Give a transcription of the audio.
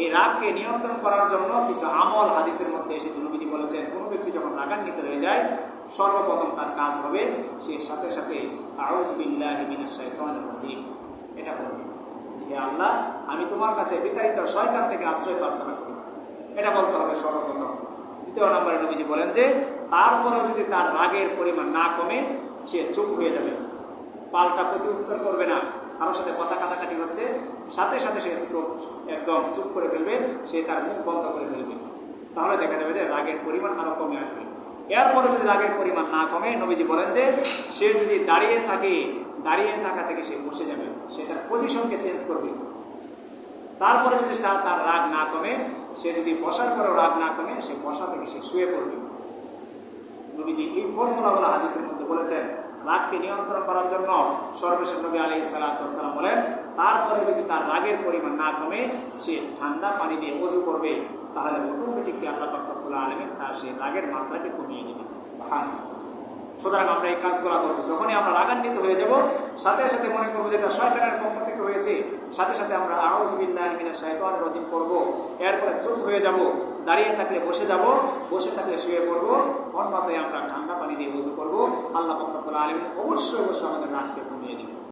এই রাগকে নিয়ন্ত্রণ করার জন্য কিছু আমল হাদিসের মধ্যে এসেছে। নবীজি বলেছেন, কোনো ব্যক্তি যখন রাগান্বিত হয়ে যায়, সর্বপ্রথম তার কাজ হবে সে সাথে সাথে এটা বলবে। হে আল্লাহ, আমি তোমার কাছে বিতাড়িত শয়তান থেকে আশ্রয় প্রার্থনা করি। এটা বলতে হবে সর্বপ্রথম। দ্বিতীয় নম্বরে নবীজি বলেন যে তারপরেও যদি তার রাগের পরিমাণ না কমে, সে চুপ হয়ে যাবে। পাল্টা প্রতি উত্তর করবে না। কারোর সাথে কথা হচ্ছে সাথে সাথে সে স্ট্রোক একদম চুপ করে ফেলবে, সে তার মুখ বন্ধ করে ফেলবে। তাহলে দেখা যাবে যে রাগের পরিমাণ আরও কমে আসবে। এরপরে যদি রাগের পরিমাণ না কমে, নবীজি বলেন যে সে যদি দাঁড়িয়ে থাকে, দাঁড়িয়ে থাকা থেকে সে বসে যাবে, সে তার পজিশনকে চেঞ্জ করবে। তারপরে যদি তার রাগ না কমে, সে যদি বসার পরেও রাগ না কমে, সে বসা থেকে সে শুয়ে পড়বে। নবীজি এই ফর্মুলাগুলো হাদিসের মধ্যে বলেছেন রাগকে নিয়ন্ত্রণ করার জন্য সর্বশেষ নবী আলী সালাম বলেন তারপরে যদি তার রাগের পরিমাণ না কমে সে ঠান্ডা পানি দিয়ে অজু করবে, তাহলে অটোমেটিকলি আল্লাহ পাকুল্লাহ আলমেন তার সেই রাগের মাত্রাকে কমিয়ে দেবে। সুতরাং আমরা এই কাজগুলো করব। যখনই আমরা রাগান্বিত হয়ে যাব, সাথে সাথে মনে করব যেটা শয়তানের পক্ষ থেকে হয়েছে। সাথে সাথে আমরা আউজবিল্লাহ মিনা শয়তান রজিম করব। এরপরে চুপ হয়ে যাব, দাঁড়িয়ে থাকলে বসে যাব, বসে থাকলে শুয়ে পড়ব। অন্যথায় আমরা ঠান্ডা দিয়ে উজু করব। আল্লাহ পাকুল্লাহ আলমিন অবশ্যই অবশ্যই আমাদের রাগকে কমিয়ে দেবে